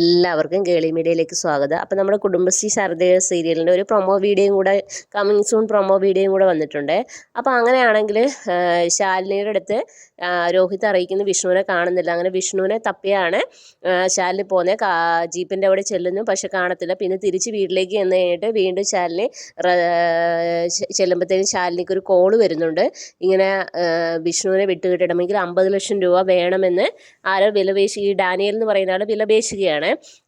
എല്ലാവർക്കും കേളി മീഡിയയിലേക്ക് സ്വാഗതം. അപ്പോൾ നമ്മുടെ കുടുംബശ്രീ ശാരദയ സീരിയലിന്റെ ഒരു പ്രൊമോ വീഡിയോയും കൂടെ കമ്മിങ് സൂൺ പ്രൊമോ വീഡിയോയും കൂടെ വന്നിട്ടുണ്ട്. അപ്പോൾ അങ്ങനെയാണെങ്കിൽ ശാലിനിയുടെ അടുത്ത് രോഹിത് അറിയിക്കുന്ന വിഷ്ണുവിനെ കാണുന്നില്ല. അങ്ങനെ വിഷ്ണുവിനെ തപ്പിയാണ്. ശാലിനി പോകുന്നത് ജീപ്പിന്റെ അവിടെ ചെല്ലുന്നു. പക്ഷെ കാണത്തില്ല. പിന്നെ തിരിച്ച് വീട്ടിലേക്ക് എന്ന് കഴിഞ്ഞിട്ട് വീണ്ടും ശാലിനി ചെല്ലുമ്പോഴത്തേക്കും ശാലിനിക്ക് ഒരു കോൾ വരുന്നുണ്ട്. ഇങ്ങനെ വിഷ്ണുവിനെ വിട്ടുകിട്ടണമെങ്കിൽ അമ്പത് ലക്ഷം രൂപ വേണമെന്ന് ആരോ വിലപേശി ഡാനിയൽ എന്ന് പറയുന്ന ആൾ വിലപേശുകയാണ്.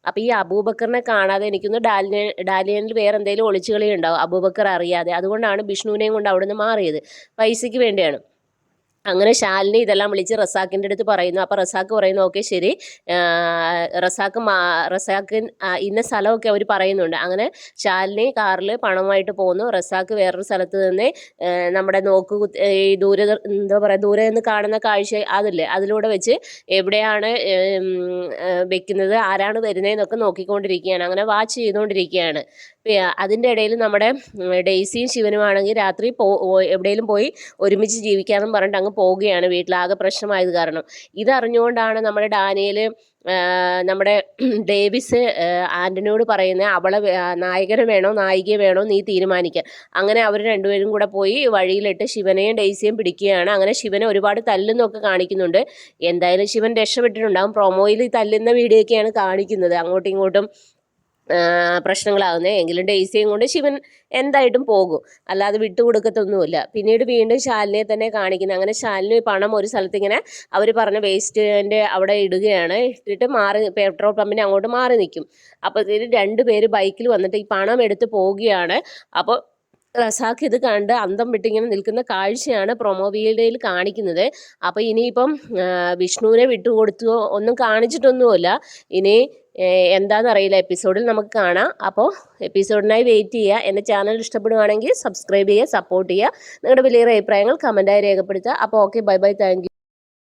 അപ്പോൾ ഈ അബൂബക്കറിനെ കാണാതെ എനിക്കൊന്ന് ഡാലിയ ഡാലിയനിൽ വേറെ എന്തെങ്കിലും ഒളിച്ചുകളി ഉണ്ടാവും അബൂബക്കർ അറിയാതെ. അതുകൊണ്ടാണ് ബിഷ്ണുവിനെയും കൊണ്ട് അവിടുന്ന് മാറിയത്. പൈസയ്ക്ക് വേണ്ടിയാണ്. അങ്ങനെ ശാലിനി ഇതെല്ലാം വിളിച്ച് റസാക്കിന്റെ അടുത്ത് പറയുന്നു. അപ്പോൾ റസാക്ക് പറയുന്നു ഓക്കെ ശരി. മാ റസാക്ക് ഇന്ന സ്ഥലമൊക്കെ അവർ പറയുന്നുണ്ട്. അങ്ങനെ ശാലിനി കാറിൽ പണമായിട്ട് പോകുന്നു. റസാക്ക് വേറൊരു സ്ഥലത്ത് നിന്ന് നമ്മുടെ നോക്ക് ഈ ദൂര എന്താ പറയുക ദൂരെ നിന്ന് കാണുന്ന കാഴ്ച അതില്ലേ? അതിലൂടെ വെച്ച് എവിടെയാണ് വെക്കുന്നത് ആരാണ് വരുന്നതെന്നൊക്കെ നോക്കിക്കൊണ്ടിരിക്കുകയാണ്. അങ്ങനെ വാച്ച് ചെയ്തുകൊണ്ടിരിക്കുകയാണ്. അതിന്റെ ഇടയിൽ നമ്മുടെ ഡെയ്സിയും ശിവനുമാണെങ്കിൽ രാത്രി പോ എവിടെയെങ്കിലും പോയി ഒരുമിച്ച് ജീവിക്കാമെന്ന് പറഞ്ഞിട്ട് അങ്ങ് പോവുകയാണ് വീട്ടിലാകെ പ്രശ്നമായത് കാരണം. ഇതറിഞ്ഞുകൊണ്ടാണ് നമ്മുടെ ഡാനിയൽ നമ്മുടെ ഡേവിസ് ആന്റണിയോട് പറയുന്നത് അവളെ നായകനെ വേണോ നായികയെ വേണോ നീ തീരുമാനിക്കുക അങ്ങനെ അവർ രണ്ടുപേരും കൂടെ പോയി വഴിയിലിട്ട് ശിവനെയും ഡെയ്സിയും പിടിക്കുകയാണ്. അങ്ങനെ ശിവനെ ഒരുപാട് തല്ലുന്നൊക്കെ കാണിക്കുന്നുണ്ട്. എന്തായാലും ശിവൻ രക്ഷപ്പെട്ടിട്ടുണ്ടാകും പ്രൊമോയിൽ തല്ലുന്ന വീഡിയോ ഒക്കെയാണ് കാണിക്കുന്നത്. അങ്ങോട്ടും ഇങ്ങോട്ടും പ്രശ്നങ്ങളാകുന്നത് എങ്കിലും ഡെയ്സിയും കൊണ്ട് ശിവൻ എന്തായിട്ടും പോകും. അല്ലാതെ വിട്ടുകൊടുക്കത്തൊന്നുമില്ല. പിന്നീട് വീണ്ടും ശാലിനെ തന്നെ കാണിക്കുന്നത് അങ്ങനെ ശാലിന് പണം ഒരു സ്ഥലത്ത് ഇങ്ങനെ അവർ പറഞ്ഞ വേസ്റ്റിന്റെ അവിടെ ഇടുകയാണ്. ഇട്ടിട്ട് മാറി പെട്രോൾ പമ്പിന് അങ്ങോട്ട് മാറി നിൽക്കും. അപ്പോഴത്തേന് രണ്ട് പേര് ബൈക്കിൽ വന്നിട്ട് ഈ പണം എടുത്ത് പോവുകയാണ്. അപ്പോൾ റസാഖ് ഇത് കണ്ട് അന്തം വിട്ടിങ്ങനെ നിൽക്കുന്ന കാഴ്ചയാണ് പ്രൊമോ വീഡിയോയിൽ കാണിക്കുന്നത്. അപ്പോൾ ഇനിയിപ്പം വിഷ്ണുവിനെ വിട്ടുകൊടുത്തോ ഒന്നും കാണിച്ചിട്ടൊന്നുമില്ല. ഇനി എന്താണെന്നറിയില്ല എപ്പിസോഡിൽ നമുക്ക് കാണാം. അപ്പോൾ എപ്പിസോഡിനായി വെയിറ്റ് ചെയ്യുക. എന്റെ ചാനൽ ഇഷ്ടപ്പെടുവാണെങ്കിൽ സബ്സ്ക്രൈബ് ചെയ്യുക സപ്പോർട്ട് ചെയ്യുക. നിങ്ങളുടെ വലിയ അഭിപ്രായങ്ങൾ കമന്റായി രേഖപ്പെടുത്തുക. അപ്പോൾ ഓക്കെ ബൈ ബൈ താങ്ക്